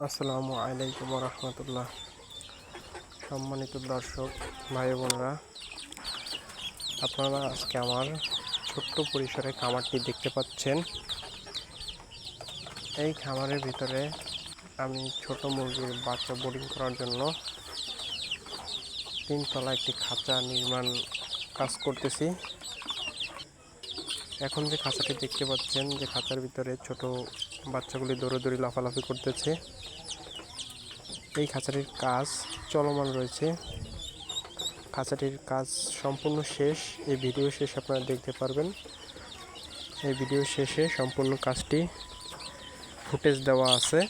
আসসালামু আলাইকুম রহমতুল্লাহ সম্মানিত দর্শক, ভাই বোনরা, আপনারা আজকে আমার ছোট্ট পরিসরে খামারটি দেখতে পাচ্ছেন। এই খামারের ভিতরে আমি ছোট মুরগির বাচ্চা বোর্ডিং করার জন্য তিনতলা একটি খাঁচা নির্মাণ কাজ করতেছি। এখন যে খাঁচাটি দেখতে পাচ্ছেন, যে খাঁচার ভিতরে ছোট বাচ্চাগুলি দৌড়াদৌড়ি লাফালাফি করতেছে। এই খাঁচাটির কাজ চলমান রয়েছে। খাঁচাটির কাজ সম্পূর্ণ শেষ। এই ভিডিও শেষ আপনারা দেখতে পারবেন। এই ভিডিও শেষে সম্পূর্ণ কাজটি ফুটেজ দেওয়া আছে।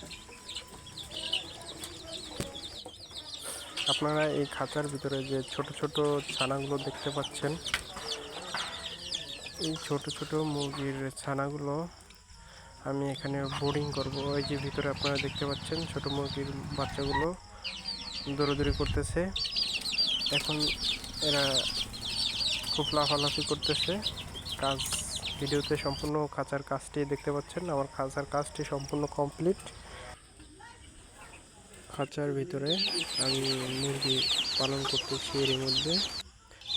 আপনারা এই খাঁচার ভিতরে যে ছোট ছোট ছানাগুলো দেখতে পাচ্ছেন, এই ছোট ছোট মুরগির ছানাগুলো আমি এখানে বোর্ডিং করব। ওই যে ভিতরে আপনারা দেখতে পাচ্ছেন ছোট মুরগির বাচ্চাগুলো দৌড়াদৌড়ি করতেছে। এখন এরা খুব লাফালাফি করতেছে। কাজ ভিডিওতে সম্পূর্ণ খাঁচার কাজটি দেখতে পাচ্ছেন। আমার খাঁচার কাজটি সম্পূর্ণ কমপ্লিট খাঁচার ভিতরে আমি মুরগি পালন করতেছি এর মধ্যে।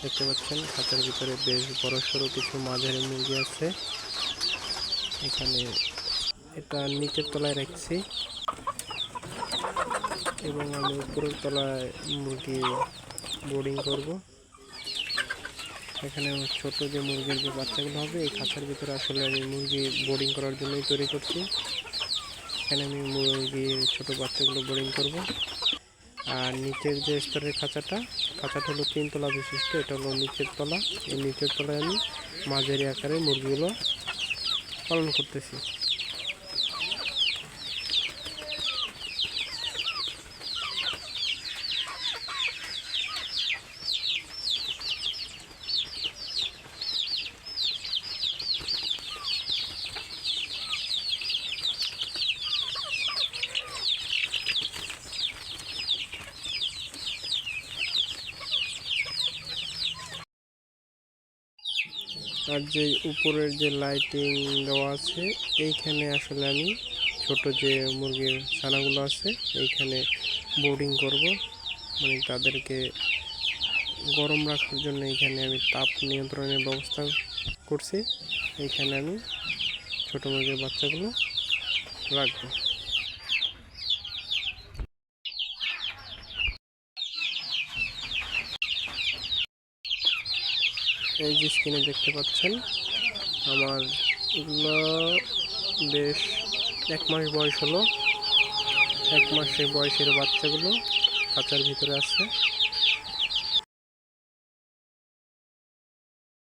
দেখতে পাচ্ছেন খাঁচার ভিতরে বেশ বড় সড়ো কিছু মাঝারি মুরগি আছে। এখানে এটা নিচের তলায় রাখছি। এবং আমি উপরের তলায় মুরগি বোর্ডিং করব। এখানে ছোট যে মুরগির যে বাচ্চাগুলো হবে, এই খাঁচার ভিতরে আসলে আমি মুরগি বোর্ডিং করার জন্যই তৈরি করছি। এখানে আমি মুরগির ছোট বাচ্চাগুলো বোর্ডিং করব। আর নিচের যে স্তরের খাঁচাটা খাঁচাটা হলো তিনতলা বিশিষ্ট, এটা হলো নিচের তলা। এই নিচের তলায় আমি মাঝারি আকারে মুরগিগুলো পালন করতেছি। আর যে উপরের যে লাইটিং দেওয়া আছে, এইখানে আসলে আমি ছোট যে মুরগির ছানাগুলো আছে, এইখানে বোর্ডিং করব। মানে তাদেরকে গরম রাখার জন্য এইখানে আমি তাপ নিয়ন্ত্রণের ব্যবস্থা করছি। এইখানে আমি ছোট মুরগির বাচ্চাগুলো রাখব। এই যে স্ক্রিনে দেখতে পাচ্ছেন, আমার এগুলো বেশ এক মাস বয়স হলো। এক মাসের বয়সের বাচ্চাগুলো খাঁচার ভিতরে আছে।